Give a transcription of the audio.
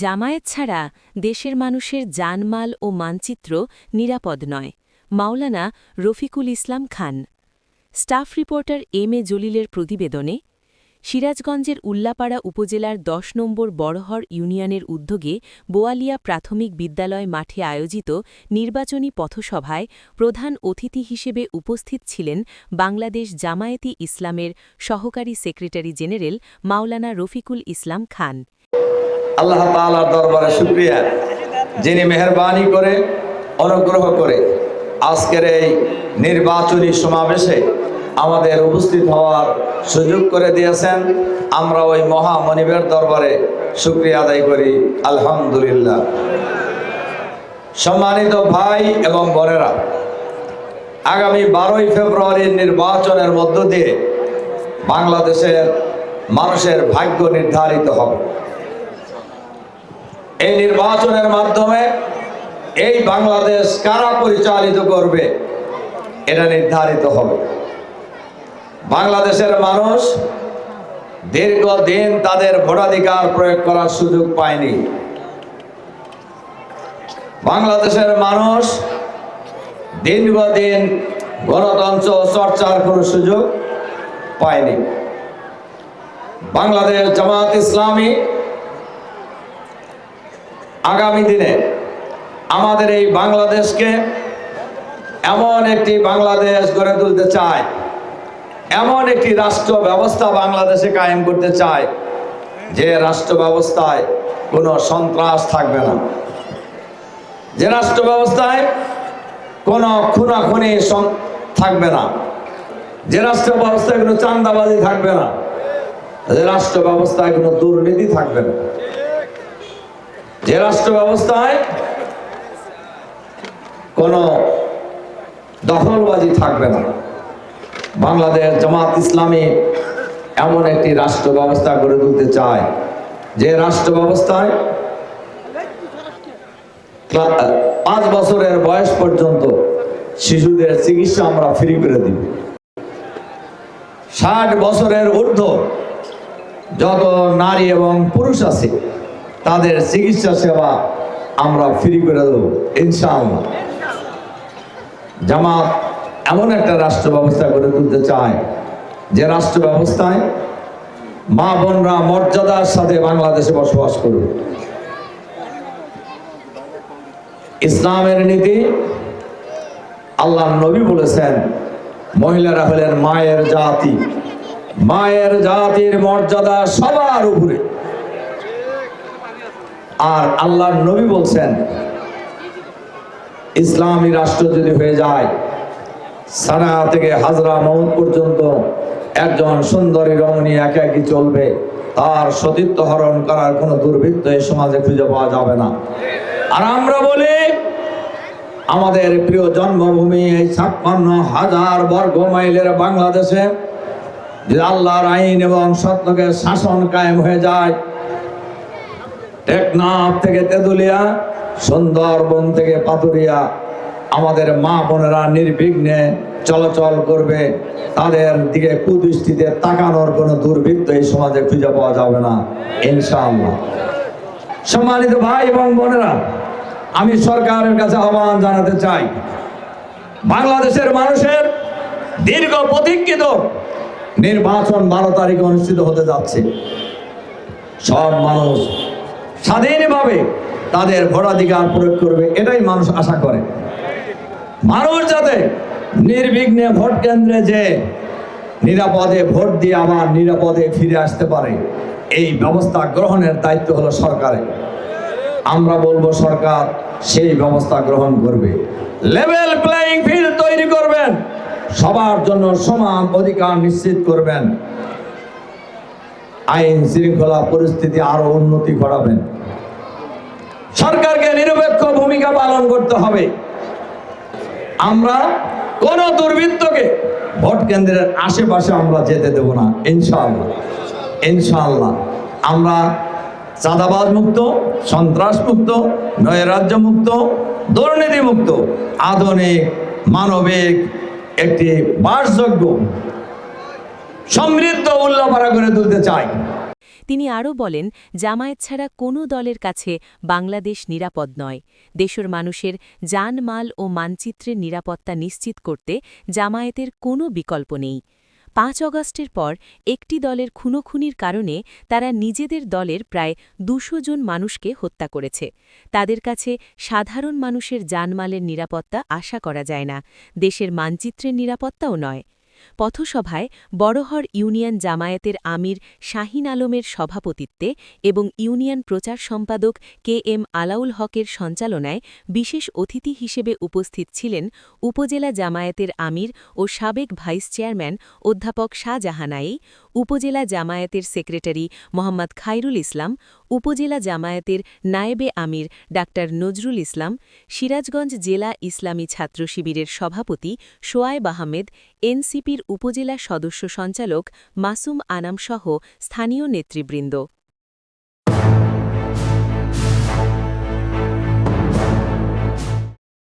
জামায়াত ছাড়া দেশের মানুষের জানমাল ও মানচিত্র নিরাপদ নয়। Maulana Rafiqul Islam Khan. Staff reporter M A জলিলের প্রতিবেদনে, সিরাজগঞ্জের উল্লাপাড়া উপজেলার দশ নম্বর বড়হর ইউনিয়নের উদ্যোগে বোয়ালিয়া প্রাথমিক বিদ্যালয় মাঠে আয়োজিত নির্বাচনী পথসভায় প্রধান অতিথি হিসেবে উপস্থিত ছিলেন বাংলাদেশ জামায়াতি ইসলামের সহকারী সেক্রেটারি জেনারেল মাওলানা রফিকুল ইসলাম খান। আল্লাহ তাআলার দরবারে শুক্রিয়া। যিনি মেহরবানি করে, অনুগ্রহ করে আজকের এই নির্বাচনী সমাবেশে আমাদের উপস্থিত হওয়ার সুযোগ করে দিয়েছেন। আমরা ওই মহামনিবের দরবারে শুক্রিয়া আদায় করি। আলহামদুলিল্লাহ। সম্মানিত ভাই এবং বোনেরা, আগামী বারোই ফেব্রুয়ারির নির্বাচনের মধ্য দিয়ে বাংলাদেশের মানুষের ভাগ্য নির্ধারিত হবে। এই নির্বাচনের মাধ্যমে এই বাংলাদেশ কারা পরিচালিত করবে, এটা নির্ধারিত হবে। বাংলাদেশের মানুষ দীর্ঘদিন তাদের ভোটাধিকার প্রয়োগ করার সুযোগ পায়নি। বাংলাদেশের মানুষ দীর্ঘদিন গণতন্ত্র চর্চার কোনো সুযোগ পায়নি। বাংলাদেশ জামাত ইসলামী আগামী দিনে আমাদের এই বাংলাদেশকে এমন একটি বাংলাদেশ গড়ে তুলতে চায়, এমন একটি রাষ্ট্র ব্যবস্থা বাংলাদেশে কায়েম করতে চায়, যে রাষ্ট্র ব্যবস্থায় কোনো সন্ত্রাস থাকবে না। যে রাষ্ট্র ব্যবস্থায় কোনো খুনাখুনি থাকবে না। যে রাষ্ট্র ব্যবস্থায় কোনো চান্দাবাজি থাকবে না। যে রাষ্ট্র ব্যবস্থায় কোনো দুর্নীতি থাকবে না। যে রাষ্ট্র ব্যবস্থায় কোনো দখলবাজি থাকবে না। বাংলাদেশ জামাত ইসলামী এমন একটি রাষ্ট্র ব্যবস্থা গড়ে তুলতে চায়, যে রাষ্ট্র ব্যবস্থায় পাঁচ বছরের বয়স পর্যন্ত শিশুদের চিকিৎসা আমরা ফ্রি করে দিব। ষাট বছরের ঊর্ধ্ব যত নারী এবং পুরুষ আছে তাদের চিকিৎসা সেবা আমরা ফ্রি করে দেবো, ইনশাআল্লাহ। জামাত এমন একটা রাষ্ট্র ব্যবস্থা করে তুলতে চায়, যে রাষ্ট্র ব্যবস্থায় মা বোনরা মর্যাদার সাথে বাংলাদেশে বসবাস করবে। ইসলামের নীতি, আল্লাহ নবী বলেছেন, মহিলারা হলেন মায়ের জাতি। মায়ের জাতির মর্যাদা সবার উপরে। আর আল্লাহর নবী বলছেন, ইসলামী রাষ্ট্র যদি হয়ে যায়, সানা থেকে হাজরা মৌত পর্যন্ত একজন সুন্দরী রমণী একে একই চলবে, তার সতীত্ব হরণ করার কোনো দুর্বৃত্ত এই সমাজে খুঁজে পাওয়া যাবে না। আর আমরা বলি, আমাদের প্রিয় জন্মভূমি এই ছাপ্পান্ন হাজার বর্গ মাইলের বাংলাদেশে আল্লাহর আইন এবং সত্যকে শাসন কায়েম হয়ে যায় টেকনাফ থেকে তেঁতুলিয়া, সুন্দরবন থেকে পাতুরিয়া আমাদের মা বোনেরা নির্বিঘ্নে চলাচল করবে। তাদের দিকে কুদৃষ্টিতে তাকানোর কোনো দুর্বৃত্ত এই সমাজে খুঁজে পাওয়া যাবে না, ইনশাআল্লাহ। সম্মানিত ভাই এবং বোনেরা, আমি সরকারের কাছে আহ্বান জানাতে চাই, বাংলাদেশের মানুষের দীর্ঘ প্রতীক্ষিত নির্বাচন বারো তারিখে অনুষ্ঠিত হতে যাচ্ছে। সব মানুষ স্বাধীনভাবে তাদের ভোটাধিকার প্রয়োগ করবে, এটাই মানুষ আশা করে। মানুষ যাতে নির্বিঘ্নে ভোট কেন্দ্রে যে নিরাপদে ভোট দিয়ে আবার নিরাপদে ফিরে আসতে পারে, এই ব্যবস্থা গ্রহণের দায়িত্ব হলো সরকারের। আমরা বলব, সরকার সেই ব্যবস্থা গ্রহণ করবে। লেভেল প্লেয়িং ফিল্ড তৈরি করবেন, সবার জন্য সমান অধিকার নিশ্চিত করবেন। আইন শৃঙ্খলা পরিস্থিতি আরও উন্নতি ঘটাবেন। সরকারকে নিরপেক্ষ ভূমিকা পালন করতে হবে। আমরা কোন দুর্বৃত্তকে ভোট কেন্দ্রের আশেপাশে আমরা যেতে দেব না, ইনশাআল্লাহ। ইনশাআল্লাহ। আমরা চাঁদাবাজ মুক্ত, সন্ত্রাস মুক্ত নয়রাজ্য মুক্ত, দুর্নীতি মুক্ত, আধুনিক, মানবিক একটি বাসযোগ্য সমৃদ্ধ উল্লাপাড়া করে তুলতে চাই। তিনি আরও বলেন, জামায়াত ছাড়া কোনো দলের কাছে বাংলাদেশ নিরাপদ নয়। দেশের মানুষের যান মাল ও মানচিত্রের নিরাপত্তা নিশ্চিত করতে জামায়াতের কোনো বিকল্প নেই। পাঁচ অগস্টের পর একটি দলের খুনোখুনির কারণে তারা নিজেদের দলের প্রায় দুশো জন মানুষকে হত্যা করেছে। তাদের কাছে সাধারণ মানুষের জানমালের নিরাপত্তা আশা করা যায় না। দেশের মানচিত্রের নিরাপত্তাও নয়। পথসভায় বড়হর ইউনিয়ন জামায়াতের আমির শাহিন আলমের সভাপতিত্বে এবং ইউনিয়ন প্রচার সম্পাদক কে এম আলাউল হকের সঞ্চালনায় বিশেষ অতিথি হিসেবে উপস্থিত ছিলেন উপজেলা জামায়াতের আমির ও সাবেক ভাইস চেয়ারম্যান অধ্যাপক শাহজাহানাই উপজেলা জামায়াতের সেক্রেটারি মোহাম্মদ খাইরুল ইসলাম, উপজেলা জামায়াতের নায়েবে আমির ডা নজরুল ইসলাম, সিরাজগঞ্জ জেলা ইসলামী ছাত্র শিবিরের সভাপতি সোয়াইব আহমেদ, এনসিপির উপজেলা সদস্য সঞ্চালক মাসুম আনামসহ স্থানীয় নেতৃবৃন্দ।